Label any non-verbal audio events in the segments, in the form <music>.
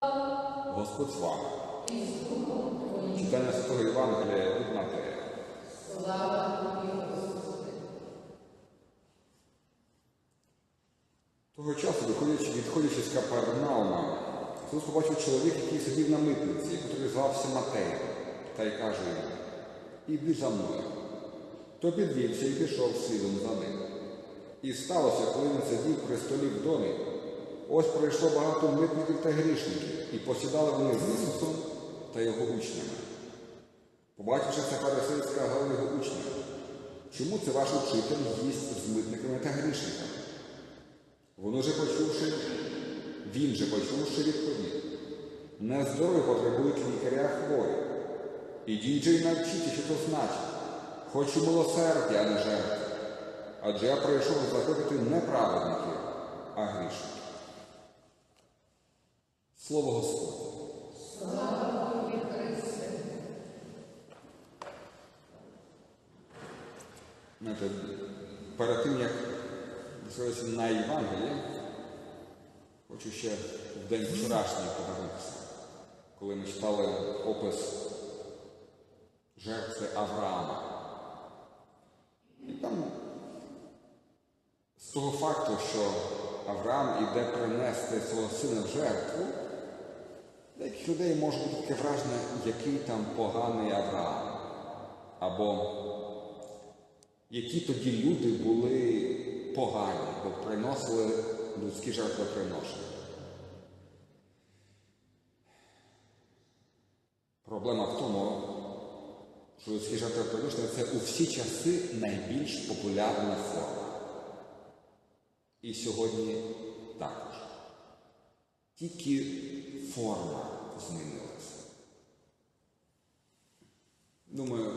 Господь з вами. Читання Святого Євангелія від Матея. Того часу, виходячи, відходячи з Капернаума, Ісус побачив чоловік, який сидів на митниці, який звався Матеєм, та й каже йому, іди за мною. То підвівся і пішов слідом за ним. І сталося, коли він сидів при столі в домі, ось пройшло багато митників та грішників, і посідали вони з Ісусом та його учнями. Побачивши це фарисейська говорила його учням, чому це ваш учитель їсть з митниками та грішниками? Воно же почувши, він же почувши відповів. Не здорові потребують лікаря хворі. Ідіть же й навчіть, що це значить. Хочу милосердя, а не жертви. Адже я прийшов закликати не праведників, а грішників. Слово Господне. Знаєте, перед тим, як дивитися на Євангеліє, хочу ще в день вчорашній повернутися, коли ми читали опис жертви Авраама. І там з того факту, що Авраам іде принести свого сина в жертву, деяких людей може бути таке враження, який там поганий Авраам. Або які тоді люди були погані, бо приносили людські жертвоприношення. Проблема в тому, що людські жертвоприношення це у всі часи найбільш популярна форма. І сьогодні також. Тільки форма змінилася. Думаю,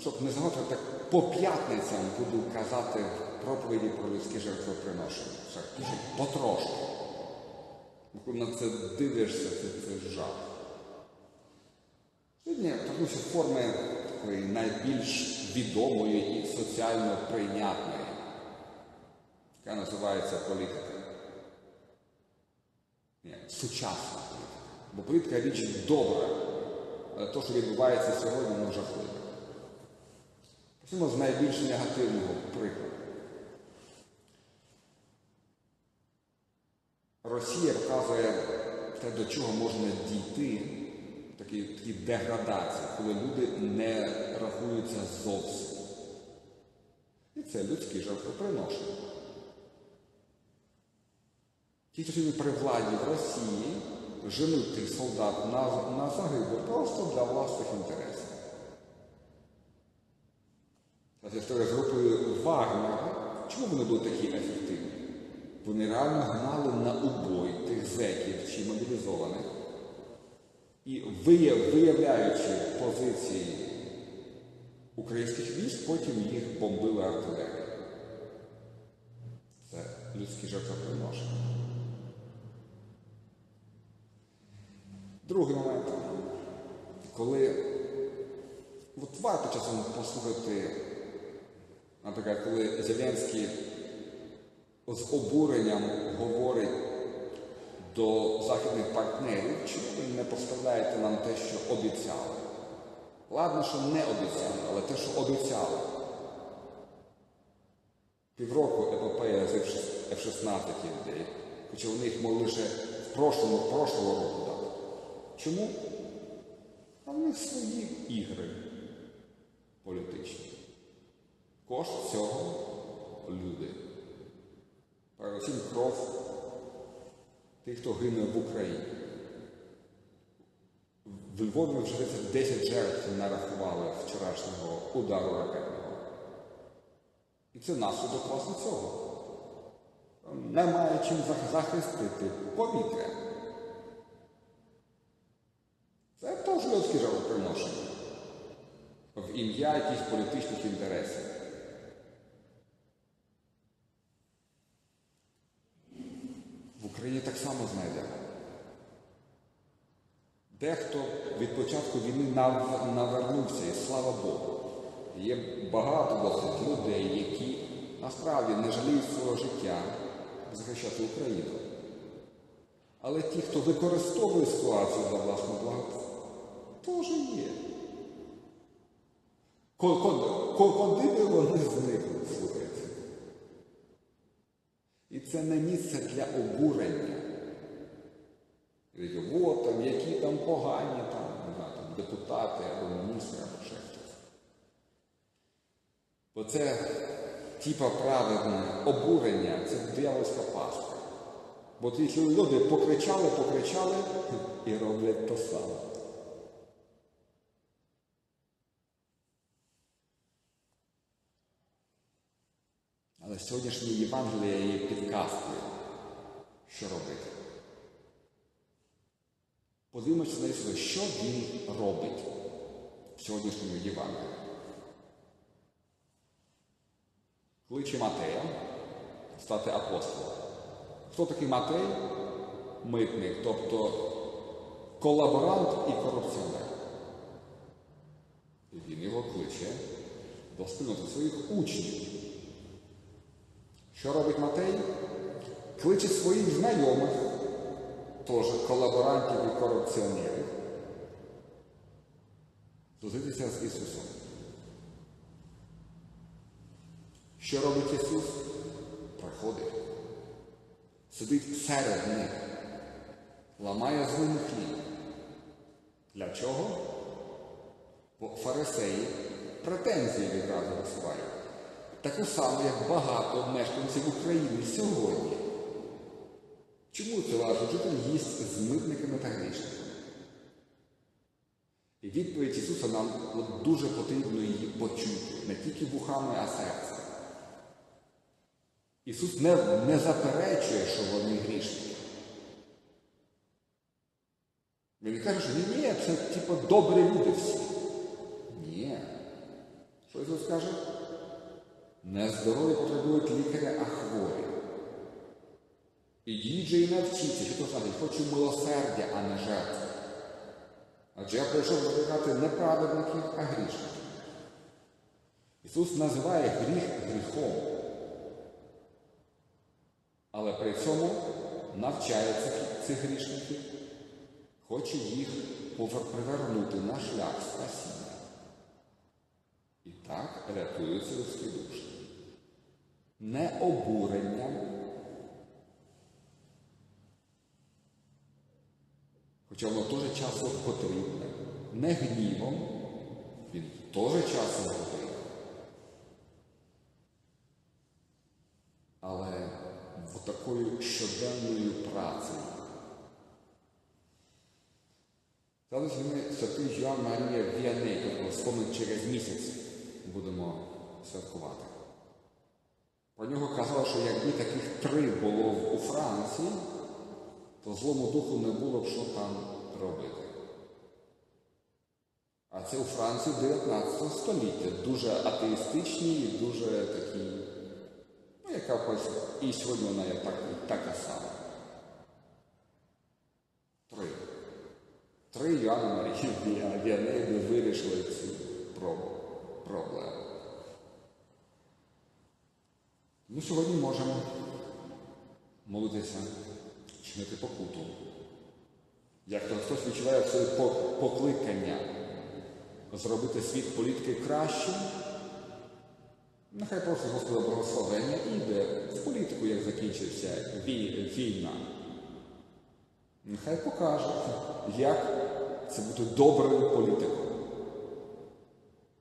щоб не загадати, так по п'ятницям буду казати проповіді про людське жертвоприношення. Дуже потрошки. Бо Коли на це дивишся, це, це жах. Сьогодні торкнуся форми такої найбільш відомої і соціально прийнятної, яка називається політика. Сучасна політика. Бо політика річ добра, але те, що відбувається сьогодні, воно жахливе. Почнемо з найбільш негативного прикладу. Росія показує те, до чого можна дійти, такі, такі деградації, коли люди не рахуються зовсім. І це людські жертвоприношення. Ті, хто сьогодні при владі в Росії, женуть тих солдат на, на загибель просто для власних інтересів. Історія з групою Вагнера, чому вони були такі ефективні? Вони реально гнали на убой тих зеків чи мобілізованих і виявляючи позиції українських військ, потім їх бомбили артилерією. Це людські жертвоприношення. Другий момент, коли от варто часом послухати, наприклад, коли Зеленський з обуренням говорить до західних партнерів, чому ви не поставляєте нам те, що обіцяли. Ладно, що не обіцяли, але те, що обіцяли. Півроку епопея з F-16 людей, хоча вони їх могли лише в прошлому, прошлого року дати. Чому? А в них свої ігри політичні. Кошт цього люди. Передусім кров тих, хто гине в Україні. В Львові вже 10 жертв нарахували вчорашнього удару ракетного. І це наслідок власне цього. Немає чим захистити повітря. Це теж людське жертвоприношення. В ім'я якихось політичних інтересів. В Україні так само знайдемо. Дехто від початку війни навернувся, і слава Богу. Є багато досить людей, які насправді не жаліють свого життя захищати Україну. Але ті, хто використовує ситуацію для власного блага, теж є. Ко- ко- ко- Куди би вони зникли, слухайте? І це не місце для обурення. От там, які там погані там, там, депутати або міністри, або ще хтось. Бо це типа праведне обурення, це диявольська пастка. Бо ті люди покричали, покричали <laughs> і роблять то Але сьогоднішнє Євангеліє є підказкою, що робити. Подивимося на Ісуса, що Він робить в сьогоднішньому Євангелії. Кличе Матея стати апостолом. Хто такий Матей? Митник, тобто колаборант і корупціонер. І він його кличе до спільноти своїх учнів. Що робить Матей? Кличе своїх знайомих, теж колаборантів і корупціонерів, зустрітися з Ісусом. Що робить Ісус? Приходить. Сидить серед них, ламає з хліб. Для чого? Бо фарисеї претензії відразу висувають. Таку саму, як багато мешканців України сьогодні. Чому це ваш учитель їсть з митниками та грішниками? І відповідь Ісуса нам от дуже потрібно її почути, не тільки вухами, а серцем. Ісус не, не заперечує, що вони грішники. Він каже, що ні, ні, це типу добрі люди всі. Ні. Що Ісус каже? Не здорові потребують лікаря, а хворі. Ідіть же і навчіться, що то значить, хочу милосердя, а не жертв. Адже я прийшов викликати не праведників, а грішників. Ісус називає гріх гріхом. Але при цьому навчає цих, цих грішників, хоче їх привернути на шлях спасіння. І так рятуються людські душі. Не обуренням, хоча воно теж часом потрібне, не гнівом, він теж часом потрібен. Але такою щоденною працею. Зараз ми святий Йоанн Марія Віаней, якого спомнить через місяць будемо святкувати. Про нього казали, що якби таких три було у Франції, то злому духу не було б що там робити. А це у Франції 19 століття, дуже атеїстичні і дуже такі, ну, яка і сьогодні вона є так, така сама. Три. Три Йоанна Марії Віанеї вирішили цю проблему. Ми сьогодні можемо молитися, чинити покуту. Як то хтось відчуває своє покликання зробити світ політики кращим, нехай просить Господа благословення і йде в політику, як закінчився вій- війна. Нехай покаже, як це бути добрим політиком.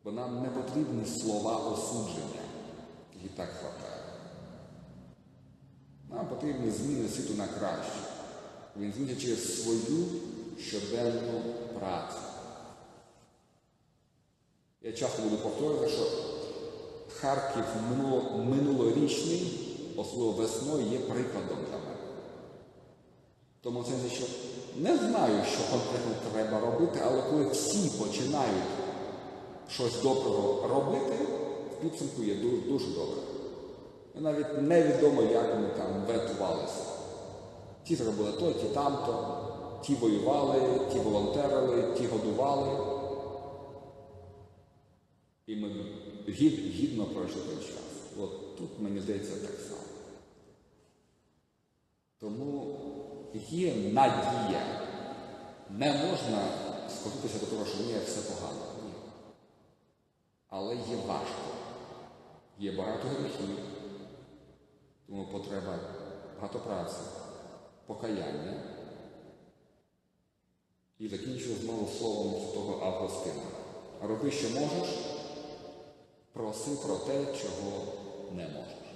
Бо нам не потрібні слова осудження, і так хватає. Нам потрібні зміни світу на краще. Він змінить через свою щоденну працю. Я часто буду повторювати, що Харків минулорічний, особливо весною, є прикладом для мене. Тому це що не знаю, що конкретно треба робити, але коли всі починають щось доброго робити, в підсумку є дуже, дуже добре. Навіть невідомо, як вони там врятувалися. Ті зробили то, ті тамто, ті воювали, ті волонтерили, ті годували. І ми гід, гідно пройшли той час. От тут, мені здається, так само. Тому Є надія. Не можна скотитися до того, що ні, все погано. Ні. Але є важко. Є багато гріхів, тому потреба багато праці, покаяння. І закінчую знову словом того Августина. Роби, що можеш, проси про те, чого не можеш.